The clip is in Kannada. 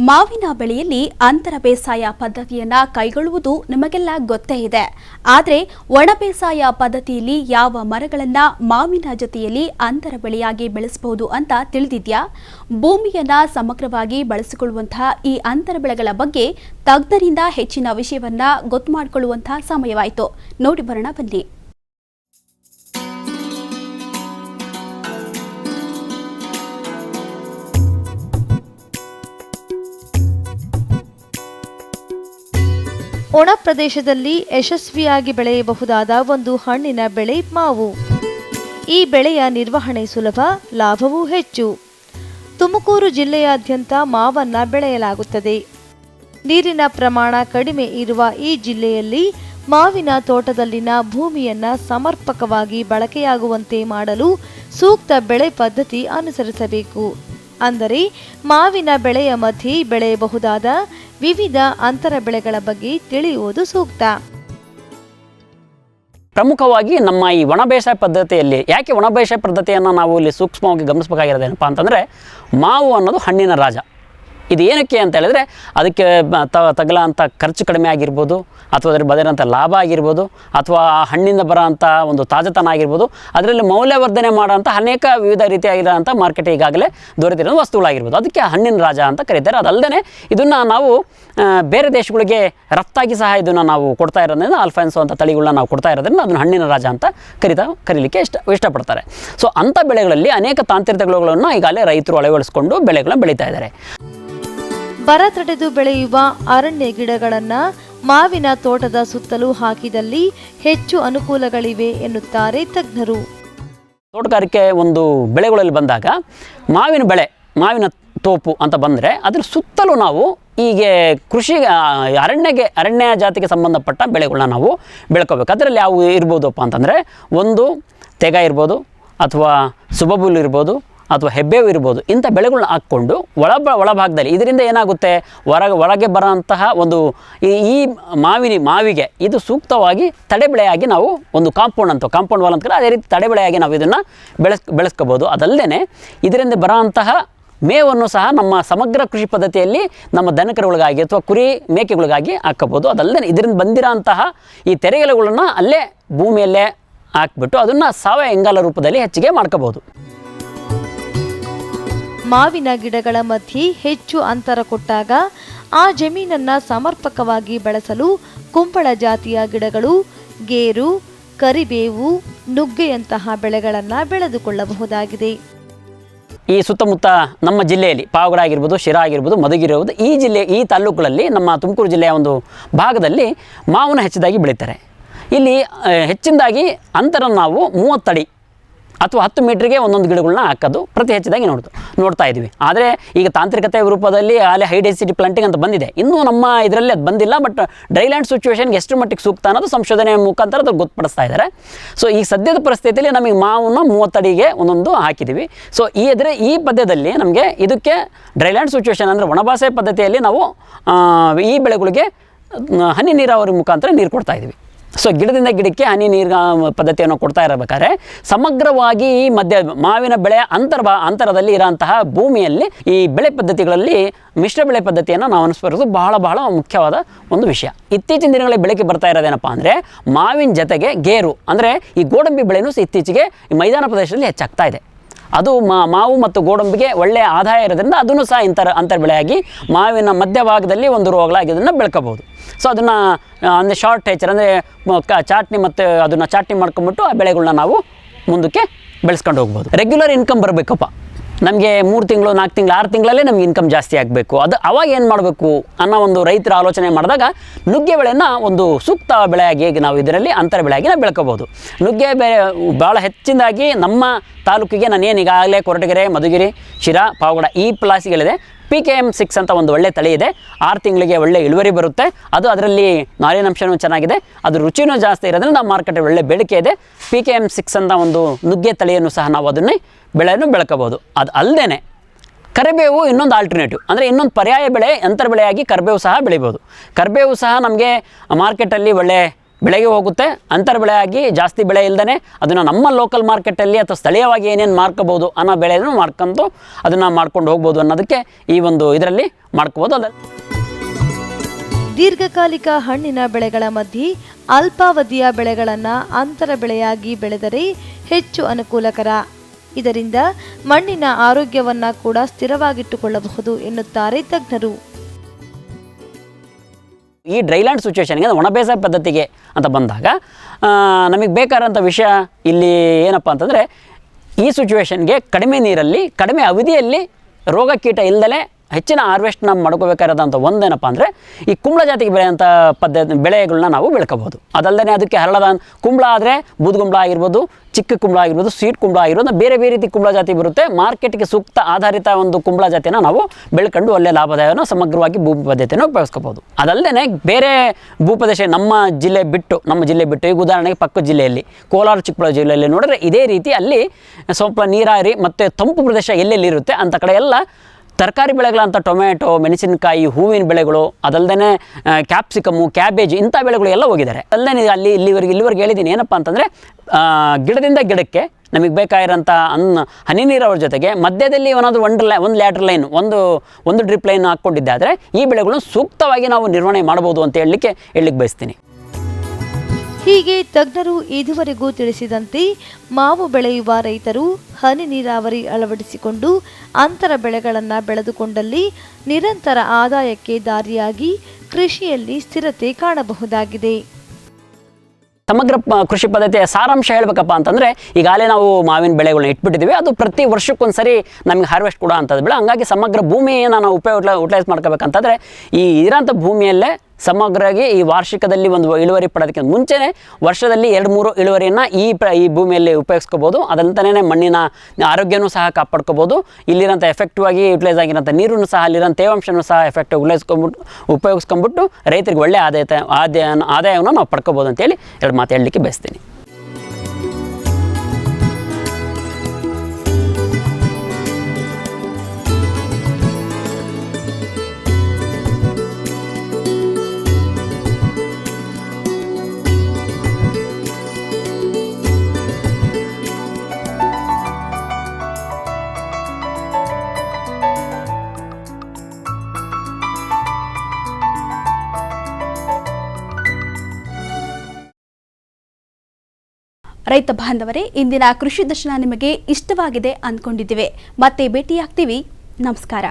ಮಾವಿನ ಬೆಳೆಯಲ್ಲಿ ಅಂತರ ಬೇಸಾಯ ಪದ್ಧತಿಯನ್ನ ಕೈಗೊಳ್ಳುವುದು ನಿಮಗೆಲ್ಲ ಗೊತ್ತೇ ಇದೆ. ಆದರೆ ಒಣ ಬೇಸಾಯ ಪದ್ಧತಿಯಲ್ಲಿ ಯಾವ ಮರಗಳನ್ನ ಮಾವಿನ ಜೊತೆಯಲ್ಲಿ ಅಂತರ ಬೆಳೆಯಾಗಿ ಬೆಳೆಸಬಹುದು ಅಂತ ತಿಳಿದಿದ್ಯಾ? ಭೂಮಿಯನ್ನ ಸಮಗ್ರವಾಗಿ ಬಳಸಿಕೊಳ್ಳುವಂತಹ ಈ ಅಂತರ ಬೆಳೆಗಳ ಬಗ್ಗೆ ತಜ್ಞರಿಂದ ಹೆಚ್ಚಿನ ವಿಷಯವನ್ನ ಗೊತ್ತು ಮಾಡಿಕೊಳ್ಳುವಂತಹ ಸಮಯವಾಯಿತು. ನೋಡಿ ಬರೋಣ ಬನ್ನಿ. ಒಣ ಪ್ರದೇಶದಲ್ಲಿ ಯಶಸ್ವಿಯಾಗಿ ಬೆಳೆಯಬಹುದಾದ ಒಂದು ಹಣ್ಣಿನ ಬೆಳೆ ಮಾವು. ಈ ಬೆಳೆಯ ನಿರ್ವಹಣೆ ಸುಲಭ, ಲಾಭವೂ ಹೆಚ್ಚು. ತುಮಕೂರು ಜಿಲ್ಲೆಯಾದ್ಯಂತ ಮಾವನ್ನ ಬೆಳೆಯಲಾಗುತ್ತದೆ. ನೀರಿನ ಪ್ರಮಾಣ ಕಡಿಮೆ ಇರುವ ಈ ಜಿಲ್ಲೆಯಲ್ಲಿ ಮಾವಿನ ತೋಟದಲ್ಲಿನ ಭೂಮಿಯನ್ನ ಸಮರ್ಪಕವಾಗಿ ಬಳಕೆಯಾಗುವಂತೆ ಮಾಡಲು ಸೂಕ್ತ ಬೆಳೆ ಪದ್ಧತಿ ಅನುಸರಿಸಬೇಕು. ಅಂದರೆ ಮಾವಿನ ಬೆಳೆಯ ಮಧ್ಯೆ ಬೆಳೆಯಬಹುದಾದ ವಿವಿಧ ಅಂತರ ಬೆಳೆಗಳ ಬಗ್ಗೆ ತಿಳಿಯುವುದು ಸೂಕ್ತ. ಪ್ರಮುಖವಾಗಿ ನಮ್ಮ ಈ ಒಣ ಬೇಸಾಯ ಪದ್ಧತಿಯಲ್ಲಿ ಯಾಕೆ ಒಣ ಬೇಸಾಯ ಪದ್ಧತಿಯನ್ನು ನಾವು ಇಲ್ಲಿ ಸೂಕ್ಷ್ಮವಾಗಿ ಗಮನಿಸಬೇಕಾಗಿರೋದೇನಪ್ಪ ಅಂತಂದರೆ ಮಾವು ಅನ್ನೋದು ಹಣ್ಣಿನ ರಾಜ. ಇದು ಏನಕ್ಕೆ ಅಂತ ಹೇಳಿದ್ರೆ ಅದಕ್ಕೆ ತಗಲಂಥ ಖರ್ಚು ಕಡಿಮೆ ಆಗಿರ್ಬೋದು, ಅಥವಾ ಅದರ ಬದಲಂಥ ಲಾಭ ಆಗಿರ್ಬೋದು, ಅಥವಾ ಆ ಹಣ್ಣಿಂದ ಬರೋಂಥ ಒಂದು ತಾಜಾತನ ಆಗಿರ್ಬೋದು, ಅದರಲ್ಲಿ ಮೌಲ್ಯವರ್ಧನೆ ಮಾಡೋಂಥ ಅನೇಕ ವಿವಿಧ ರೀತಿಯಾಗಿರೋಂಥ ಮಾರ್ಕೆಟ್ ಈಗಾಗಲೇ ದೊರೆತಿರೋ ವಸ್ತುಗಳಾಗಿರ್ಬೋದು. ಅದಕ್ಕೆ ಹಣ್ಣಿನ ರಾಜ ಅಂತ ಕರೀತಾರೆ. ಅದಲ್ಲದೆ ಇದನ್ನು ನಾವು ಬೇರೆ ದೇಶಗಳಿಗೆ ರಫ್ತಾಗಿ ಸಹ ಇದನ್ನು ನಾವು ಕೊಡ್ತಾ ಇರೋದ್ರಿಂದ ಅಲ್ಫಾನ್ಸೋ ಅಂತ ತಳಿಗಳನ್ನ ನಾವು ಕೊಡ್ತಾ ಇರೋದ್ರಿಂದ ಅದನ್ನು ಹಣ್ಣಿನ ರಾಜ ಅಂತ ಕರೀತಾ, ಕರೀಲಿಕ್ಕೆ ಇಷ್ಟ, ಇಷ್ಟಪಡ್ತಾರೆ. ಸೊ ಅಂಥ ಬೆಳೆಗಳಲ್ಲಿ ಅನೇಕ ತಾಂತ್ರಿಕಗಳನ್ನು ಈಗಾಗಲೇ ರೈತರು ಅಳವಡಿಸ್ಕೊಂಡು ಬೆಳೆಗಳನ್ನ ಬೆಳೀತಾ ಇದ್ದಾರೆ. ಬರ ತಡೆದು ಬೆಳೆಯುವ ಅರಣ್ಯ ಗಿಡಗಳನ್ನು ಮಾವಿನ ತೋಟದ ಸುತ್ತಲೂ ಹಾಕಿದಲ್ಲಿ ಹೆಚ್ಚು ಅನುಕೂಲಗಳಿವೆ ಎನ್ನುತ್ತಾರೆ ತಜ್ಞರು. ತೋಟಗಾರಿಕೆ ಒಂದು ಬೆಳೆಗಳಲ್ಲಿ ಬಂದಾಗ ಮಾವಿನ ಬೆಳೆ, ಮಾವಿನ ತೋಪು ಅಂತ ಬಂದರೆ ಅದರ ಸುತ್ತಲೂ ನಾವು ಹೀಗೆ ಕೃಷಿ ಅರಣ್ಯಗೆ, ಅರಣ್ಯ ಜಾತಿಗೆ ಸಂಬಂಧಪಟ್ಟ ಬೆಳೆಗಳನ್ನ ನಾವು ಬೆಳ್ಕೋಬೇಕು. ಅದರಲ್ಲಿ ಯಾವು ಇರ್ಬೋದಪ್ಪ ಅಂತಂದರೆ ಒಂದು ತೆಗ ಇರ್ಬೋದು ಅಥವಾ ಸುಬಬುಲ್ ಇರ್ಬೋದು ಅಥವಾ ಹೆಬ್ಬೇವು ಇರ್ಬೋದು, ಇಂಥ ಬೆಳೆಗಳನ್ನ ಹಾಕ್ಕೊಂಡು ಒಳ ಒಳಭಾಗದಲ್ಲಿ ಇದರಿಂದ ಏನಾಗುತ್ತೆ? ಹೊರಗೆ ಒಳಗೆ ಬರೋಂತಹ ಒಂದು ಈ ಮಾವಿನ, ಮಾವಿಗೆ ಇದು ಸೂಕ್ತವಾಗಿ ತಡೆಬೆಳೆಯಾಗಿ ನಾವು ಒಂದು ಕಾಂಪೌಂಡ್ ಅಂತ, ಕಾಂಪೌಂಡ್ ವಾಲ್ ಅಂತ ಅದೇ ರೀತಿ ತಡೆಬೆಳೆಯಾಗಿ ನಾವು ಇದನ್ನು ಬೆಳೆಸ್, ಬೆಳೆಸ್ಕೋಬೋದು. ಅದಲ್ಲದೆ ಇದರಿಂದ ಬರೋಂತಹ ಮೇವನ್ನು ಸಹ ನಮ್ಮ ಸಮಗ್ರ ಕೃಷಿ ಪದ್ಧತಿಯಲ್ಲಿ ನಮ್ಮ ದನಕರುಗಳಿಗಾಗಿ ಅಥವಾ ಕುರಿ ಮೇಕೆಗಳಿಗಾಗಿ ಹಾಕಬಹುದು ಅದಲ್ಲದೆ ಇದರಿಂದ ಬಂದಿರೋಂತಹ ಈ ತೆರೆಗೆಲೆಗಳನ್ನು ಅಲ್ಲೇ ಭೂಮಿಯಲ್ಲೇ ಹಾಕ್ಬಿಟ್ಟು ಅದನ್ನು ಸಾವಯವ ಇಂಗಾಲ ರೂಪದಲ್ಲಿ ಹೆಚ್ಚಿಗೆ ಮಾಡ್ಕೋಬೋದು. ಮಾವಿನ ಗಿಡಗಳ ಮಧ್ಯೆ ಹೆಚ್ಚು ಅಂತರ ಕೊಟ್ಟಾಗ ಆ ಜಮೀನನ್ನ ಸಮರ್ಪಕವಾಗಿ ಬಳಸಲು ಕುಂಬಳ ಜಾತಿಯ ಗಿಡಗಳು, ಗೇರು, ಕರಿಬೇವು, ನುಗ್ಗೆಯಂತಹ ಬೆಳೆಗಳನ್ನು ಬೆಳೆದುಕೊಳ್ಳಬಹುದಾಗಿದೆ. ಈ ಸುತ್ತಮುತ್ತ ನಮ್ಮ ಜಿಲ್ಲೆಯಲ್ಲಿ ಪಾವಗಡ ಆಗಿರ್ಬೋದು, ಶಿರಾ ಆಗಿರ್ಬೋದು, ಮಧುಗಿರಿ ಇರ್ಬೋದು ಈ ಜಿಲ್ಲೆ, ಈ ತಾಲೂಕುಗಳಲ್ಲಿ ನಮ್ಮ ತುಮಕೂರು ಜಿಲ್ಲೆಯ ಒಂದು ಭಾಗದಲ್ಲಿ ಮಾವನ್ನು ಹೆಚ್ಚಿದಾಗಿ ಬೆಳೀತಾರೆ. ಇಲ್ಲಿ ಹೆಚ್ಚಿನದಾಗಿ ಅಂತರ ನಾವು ಮೂವತ್ತಡಿ ಅಥವಾ ಹತ್ತು ಮೀಟ್ರಿಗೆ ಒಂದೊಂದು ಗಿಡಗಳನ್ನ ಹಾಕೋದು ಪ್ರತಿ ಹೆಚ್ಚಿದಾಗಿ ನೋಡ್ತು ನೋಡ್ತಾ ಇದ್ದೀವಿ. ಆದರೆ ಈಗ ತಾಂತ್ರಿಕತೆ ರೂಪದಲ್ಲಿ ಅಲ್ಲಿ ಹೈ ಡೆನ್ಸಿಟಿ ಪ್ಲಾಂಟಿಂಗ್ ಅಂತ ಬಂದಿದೆ. ಇನ್ನೂ ನಮ್ಮ ಇದರಲ್ಲಿ ಅದು ಬಂದಿಲ್ಲ ಬಟ್ ಡ್ರೈಲ್ಯಾಂಡ್ ಸಿಚುವೇಷನ್ಗೆ ಎಷ್ಟು ಮಟ್ಟಿಗೆ ಸೂಕ್ತ ಅನ್ನೋದು ಸಂಶೋಧನೆ ಮುಖಾಂತರ ಅದು ಗೊತ್ತುಪಡಿಸ್ತಾ ಇದ್ದಾರೆ. ಸೊ ಈ ಸದ್ಯದ ಪರಿಸ್ಥಿತಿಯಲ್ಲಿ ನಮಗೆ ಮಾವನ್ನು ಮೂವತ್ತಡಿಗೆ ಒಂದೊಂದು ಹಾಕಿದ್ದೀವಿ. ಸೊ ಈ ಎದುರೆ ಈ ಪದ್ಯದಲ್ಲಿ ನಮಗೆ ಇದಕ್ಕೆ ಡ್ರೈಲ್ಯಾಂಡ್ ಸಿಚುವೇಷನ್ ಅಂದರೆ ಒಣಭಾಸೆ ಪದ್ಧತಿಯಲ್ಲಿ ನಾವು ಈ ಬೆಳೆಗಳಿಗೆ ಹನಿ ನೀರಾವರಿ ಮುಖಾಂತರ ನೀರು ಕೊಡ್ತಾ ಇದ್ದೀವಿ. ಸೊ ಗಿಡದಿಂದ ಗಿಡಕ್ಕೆ ಹನಿ ನೀರಿನ ಪದ್ಧತಿಯನ್ನು ಕೊಡ್ತಾ ಇರಬೇಕಾದ್ರೆ ಸಮಗ್ರವಾಗಿ ಈ ಮಧ್ಯ, ಮಾವಿನ ಬೆಳೆ ಅಂತರ ಅಂತರದಲ್ಲಿ ಇರೋಂತಹ ಭೂಮಿಯಲ್ಲಿ ಈ ಬೆಳೆ ಪದ್ಧತಿಗಳಲ್ಲಿ, ಮಿಶ್ರ ಬೆಳೆ ಪದ್ಧತಿಯನ್ನು ನಾವು ಅನುಸರಿಸೋದು ಬಹಳ ಬಹಳ ಮುಖ್ಯವಾದ ಒಂದು ವಿಷಯ. ಇತ್ತೀಚಿನ ದಿನಗಳಲ್ಲಿ ಬೆಳಕಿಗೆ ಬರ್ತಾ ಇರೋದೇನಪ್ಪ ಅಂದರೆ ಮಾವಿನ ಜೊತೆಗೆ ಗೇರು. ಅಂದರೆ ಈ ಗೋಡಂಬಿ ಬೆಳೆನೂ ಇತ್ತೀಚೆಗೆ ಮೈದಾನ ಪ್ರದೇಶದಲ್ಲಿ ಹೆಚ್ಚಾಗ್ತಾ ಇದೆ. ಅದು ಮಾವು ಮತ್ತು ಗೋಡಂಬಿಗೆ ಒಳ್ಳೆಯ ಆದಾಯ ಇರೋದ್ರಿಂದ ಅದನ್ನು ಸಹ ಇಂಥರ ಅಂತರ್ ಬೆಳೆಯಾಗಿ ಮಾವಿನ ಮಧ್ಯಭಾಗದಲ್ಲಿ ಒಂದು ರೋಗಲಾಗಿ ಅದನ್ನು ಬೆಳ್ಕೋಬೋದು. ಸೊ ಅದನ್ನು ಅಂದರೆ ಶಾರ್ಟ್ ಟೇಚರ್ ಅಂದರೆ ಚಾಟ್ನಿ ಮತ್ತು ಅದನ್ನು ಚಾಟ್ನಿ ಮಾಡ್ಕೊಂಬಿಟ್ಟು ಆ ಬೆಳೆಗಳನ್ನ ನಾವು ಮುಂದಕ್ಕೆ ಬೆಳೆಸ್ಕೊಂಡು ಹೋಗ್ಬೋದು. ರೆಗ್ಯುಲರ್ ಇನ್ಕಮ್ ಬರಬೇಕಪ್ಪ. ನಮಗೆ ಮೂರು ತಿಂಗಳು, ನಾಲ್ಕು ತಿಂಗಳು, ಆರು ತಿಂಗಳಲ್ಲೇ ನಮ್ಗೆ ಇನ್ಕಮ್ ಜಾಸ್ತಿ ಆಗಬೇಕು. ಅದು ಅವಾಗ ಏನು ಮಾಡಬೇಕು ಅನ್ನೋ ಒಂದು ರೈತರ ಆಲೋಚನೆ ಮಾಡಿದಾಗ ನುಗ್ಗೆ ಬೆಳೆಯನ್ನು ಒಂದು ಸೂಕ್ತ ಬೆಳೆಯಾಗಿ ಹೇಗೆ ನಾವು ಇದರಲ್ಲಿ ಅಂತರ ಬೆಳೆಯಾಗಿ ನಾವು ಬೆಳ್ಕೋಬೋದು. ನುಗ್ಗೆ ಬೆಳೆ ಭಾಳ ಹೆಚ್ಚಿನದಾಗಿ ನಮ್ಮ ತಾಲೂಕಿಗೆ ನಾನು ಏನು ಈಗಾಗಲೇ ಕೊರಟಗೆರೆ, ಮಧುಗಿರಿ, ಶಿರಾ, ಪಾವಗಡ ಈ ಪ್ಲಾಸಿಗಳಿದೆ. ಪಿ ಕೆ ಎಂ ಸಿಕ್ಸ್ ಅಂತ ಒಂದು ಒಳ್ಳೆ ತಳಿ ಇದೆ. ಆರು ತಿಂಗಳಿಗೆ ಒಳ್ಳೆ ಇಳುವರಿ ಬರುತ್ತೆ. ಅದು ಅದರಲ್ಲಿ ನಾರಿನಂಶನೂ ಚೆನ್ನಾಗಿದೆ. ಅದು ರುಚಿನೂ ಜಾಸ್ತಿ ಇರೋದ್ರಿಂದ ನಮ್ಮ ಮಾರ್ಕೆಟಲ್ಲಿ ಒಳ್ಳೆ ಬೇಡಿಕೆ ಇದೆ. ಪಿ ಕೆ ಎಂ ಸಿಕ್ಸ್ ಅಂತ ಒಂದು ನುಗ್ಗೆ ತಳಿಯನ್ನು ಸಹ ನಾವು ಅದನ್ನೇ ಬೆಳೆಯನ್ನು ಬೆಳ್ಕೋಬೋದು. ಅದು ಅಲ್ಲದೆ ಕರಿಬೇವು ಇನ್ನೊಂದು ಆಲ್ಟರ್ನೇಟಿವ್ ಅಂದರೆ ಇನ್ನೊಂದು ಪರ್ಯಾಯ ಬೆಳೆ ಅಂತರ ಬೆಳೆಯಾಗಿ ಕರಿಬೇವು ಸಹ ಬೆಳಿಬೋದು. ಕರಿಬೇವು ಸಹ ನಮಗೆ ಮಾರ್ಕೆಟಲ್ಲಿ ಒಳ್ಳೆ ಬೆಳೆಗೆ ಹೋಗುತ್ತೆ. ಅಂತರ ಬೆಳೆಯಾಗಿ ಆಗಿ ಜಾಸ್ತಿ ಬೆಳೆ ಇಲ್ಲದೇ ಅದನ್ನು ನಮ್ಮ ಲೋಕಲ್ ಮಾರ್ಕೆಟಲ್ಲಿ ಅಥವಾ ಸ್ಥಳೀಯವಾಗಿ ಏನೇನು ಮಾರ್ಕೋಬೋದು ಅನ್ನೋ ಬೆಳೆಯನ್ನು ಮಾರ್ಕೊಂಡು ಅದನ್ನು ಮಾಡ್ಕೊಂಡು ಹೋಗ್ಬೋದು ಅನ್ನೋದಕ್ಕೆ ಈ ಒಂದು ಇದರಲ್ಲಿ ಮಾಡ್ಕೋಬೋದು ಅದ ದೀರ್ಘಕಾಲಿಕ ಹಣ್ಣಿನ ಬೆಳೆಗಳ ಮಧ್ಯೆ ಅಲ್ಪಾವಧಿಯ ಬೆಳೆಗಳನ್ನು ಅಂತರ ಬೆಳೆಯಾಗಿ ಬೆಳೆದರೆ ಹೆಚ್ಚು ಅನುಕೂಲಕರ. ಇದರಿಂದ ಮಣ್ಣಿನ ಆರೋಗ್ಯವನ್ನು ಕೂಡ ಸ್ಥಿರವಾಗಿಟ್ಟುಕೊಳ್ಳಬಹುದು ಎನ್ನುತ್ತಾರೆ ತಜ್ಞರು. ಈ ಡ್ರೈಲ್ಯಾಂಡ್ ಸಿಚುವೇಶನ್ಗೆ ಒಣ ಬೇಸಾಯ ಪದ್ಧತಿಗೆ ಅಂತ ಬಂದಾಗ ನಮಗೆ ಬೇಕಾದಂಥ ವಿಷಯ ಇಲ್ಲಿ ಏನಪ್ಪ ಅಂತಂದರೆ ಈ ಸಿಚುವೇಶನ್ಗೆ ಕಡಿಮೆ ನೀರಲ್ಲಿ, ಕಡಿಮೆ ಅವಧಿಯಲ್ಲಿ ರೋಗ ಕೀಟ ಇಲ್ಲದಲೇ ಹೆಚ್ಚಿನ ಹಾರ್ವೆಸ್ಟ್ ನಾವು ಮಾಡ್ಕೋಬೇಕಾದಂಥ ಒಂದೇನಪ್ಪ ಅಂದರೆ ಈ ಕುಂಬಳ ಜಾತಿಗೆ ಬೆಳೆಯಂಥ ಪದ್ಧತಿ, ಬೆಳೆಗಳನ್ನ ನಾವು ಬೆಳ್ಕೋಬೋದು ಅದಲ್ಲದೆ ಅದಕ್ಕೆ ಹರಳದ ಕುಂಬಳ ಆದರೆ ಬೂದುಗುಂಬಳ ಆಗಿರ್ಬೋದು, ಚಿಕ್ಕ ಕುಂಬಳ ಆಗಿರ್ಬೋದು ಸ್ವೀಟ್ ಕುಂಬಳ ಆಗಿರ್ಬೋದು ಬೇರೆ ಬೇರೆ ರೀತಿ ಕುಂಬಳ ಜಾತಿ ಬರುತ್ತೆ. ಮಾರ್ಕೆಟ್ಗೆ ಸೂಕ್ತ ಆಧಾರಿತ ಒಂದು ಕುಂಬಳ ಜಾತಿನ ನಾವು ಬೆಳ್ಕೊಂಡು ಒಳ್ಳೆ ಲಾಭದಾಯನ ಸಮಗ್ರವಾಗಿ ಭೂ ಪದ್ಧತಿಯನ್ನು ಉಪಯೋಗಿಸ್ಕೋಬೋದು ಅದಲ್ಲದೆ ಬೇರೆ ಭೂಪ್ರದೇಶ ನಮ್ಮ ಜಿಲ್ಲೆ ಬಿಟ್ಟು, ನಮ್ಮ ಜಿಲ್ಲೆ ಬಿಟ್ಟು, ಈಗ ಉದಾಹರಣೆಗೆ ಪಕ್ಕ ಜಿಲ್ಲೆಯಲ್ಲಿ, ಕೋಲಾರ, ಚಿಕ್ಕಬಳ್ಳಾಪುರ ಜಿಲ್ಲೆಯಲ್ಲಿ ನೋಡಿದ್ರೆ ಇದೇ ರೀತಿ ಅಲ್ಲಿ ಸ್ವಲ್ಪ ನೀರಾವರಿ ಮತ್ತು ತಂಪು ಪ್ರದೇಶ ಎಲ್ಲೆಲ್ಲಿ ಇರುತ್ತೆ ಅಂಥ ಕಡೆ ಎಲ್ಲ ತರಕಾರಿ ಬೆಳೆಗಳಂತ ಟೊಮೆಟೊ ಮೆಣಸಿನಕಾಯಿ, ಹೂವಿನ ಬೆಳೆಗಳು ಅದಲ್ಲದೆ ಕ್ಯಾಪ್ಸಿಕಮ್ಮು ಕ್ಯಾಬೇಜ್ ಇಂಥ ಬೆಳೆಗಳು ಎಲ್ಲ ಹೋಗಿದ್ದಾರೆ. ಅಲ್ಲದೆ ಅಲ್ಲಿ ಇಲ್ಲಿವರೆಗೆ ಇಲ್ಲಿವರೆಗೆ ಹೇಳಿದ್ದೀನಿ ಏನಪ್ಪ ಅಂತಂದರೆ ಗಿಡದಿಂದ ಗಿಡಕ್ಕೆ ನಮಗೆ ಬೇಕಾಗಿರೋಂಥ ಅನ್ನ, ಹನಿ ನೀರಾವರಿ ಜೊತೆಗೆ ಮಧ್ಯದಲ್ಲಿ ಏನಾದರೂ ಒಂದು ಲೈ, ಒಂದು ಲ್ಯಾಟ್ರ್ ಲೈನ್, ಒಂದು ಒಂದು ಡ್ರಿಪ್ ಲೈನ್ ಹಾಕ್ಕೊಂಡಿದ್ದಾದರೆ ಈ ಬೆಳೆಗಳನ್ನು ಸೂಕ್ತವಾಗಿ ನಾವು ನಿರ್ವಹಣೆ ಮಾಡ್ಬೋದು ಅಂತ ಹೇಳಲಿಕ್ಕೆ ಹೇಳಲಿಕ್ಕೆ ಬಯಸ್ತೀನಿ. ಹೀಗೆ ತಜ್ಞರು ಇದುವರೆಗೂ ತಿಳಿಸಿದಂತೆ ಮಾವು ಬೆಳೆಯುವ ರೈತರು ಹನಿ ನೀರಾವರಿ ಅಳವಡಿಸಿಕೊಂಡು ಅಂತರ ಬೆಳೆಗಳನ್ನು ಬೆಳೆದುಕೊಂಡಲ್ಲಿ ನಿರಂತರ ಆದಾಯಕ್ಕೆ ದಾರಿಯಾಗಿ ಕೃಷಿಯಲ್ಲಿ ಸ್ಥಿರತೆ ಕಾಣಬಹುದಾಗಿದೆ. ಸಮಗ್ರ ಕೃಷಿ ಪದ್ಧತಿಯ ಸಾರಾಂಶ ಹೇಳಬೇಕಪ್ಪ ಅಂತಂದರೆ, ಈಗಾಗಲೇ ನಾವು ಮಾವಿನ ಬೆಳೆಗಳನ್ನ ಇಟ್ಬಿಟ್ಟಿದ್ದೀವಿ. ಅದು ಪ್ರತಿ ವರ್ಷಕ್ಕೊಂದ್ಸರಿ ನಮಗೆ ಹಾರ್ವೆಸ್ಟ್ ಕೊಡೋ ಅಂಥದ್ದು ಬೆಳೆ ಹಂಗಾಗಿ ಸಮಗ್ರ ಭೂಮಿಯನ್ನು ನಾವು ಉಪಯೋಗ ಯುಟಿಲೈಸ್ ಮಾಡ್ಕೋಬೇಕಂತಂದರೆ, ಈ ಇರೋಂಥ ಭೂಮಿಯಲ್ಲೇ ಸಮಗ್ರವಾಗಿ ಈ ವಾರ್ಷಿಕದಲ್ಲಿ ಒಂದು ಇಳುವರಿ ಪಡೋದಕ್ಕಿಂತ ಮುಂಚೆನೇ ವರ್ಷದಲ್ಲಿ ಎರಡು ಮೂರು ಇಳುವರಿಯನ್ನು ಈ ಪ್ರ ಈ ಭೂಮಿಯಲ್ಲಿ ಉಪಯೋಗಿಸ್ಕೋಬೋದು. ಅದಂತನೇ ಮಣ್ಣಿನ ಆರೋಗ್ಯನೂ ಸಹ ಕಾಪಾಡ್ಕೋಬೋದು. ಇಲ್ಲಿರೋಂಥ ಎಫೆಕ್ಟಿವ್ ಆಗಿ ಯುಟಿಲೈಸ್ ಆಗಿರೋಂಥ ನೀರನ್ನು ಸಹ ಅಲ್ಲಿರೋಂಥ ತೇವಾಂಶನೂ ಸಹ ಎಫೆಕ್ಟಿವ್ ಉಳಿಸ್ಕೊಂಬಿಟ್ಟು ಉಪಯೋಗಿಸ್ಕೊಂಬಿಟ್ಟು ರೈತರಿಗೆ ಒಳ್ಳೆಯ ಆದಾಯ ಆದಾಯ ಆದಾಯವನ್ನು ನಾವು ಪಡ್ಕೋಬೋದು ಅಂತೇಳಿ ಎರಡು ಮಾತು ಹೇಳಲಿಕ್ಕೆ ಬಯಸ್ತೀನಿ. ರೈತ ಬಾಂಧವರೇ ಇಂದಿನ ಕೃಷಿ ದರ್ಶನ ನಿಮಗೆ ಇಷ್ಟವಾಗಿದೆ ಅಂದ್ಕೊಂಡಿದ್ದೇವೆ. ಮತ್ತೆ ಭೇಟಿಯಾಗ್ತೀವಿ. ನಮಸ್ಕಾರ.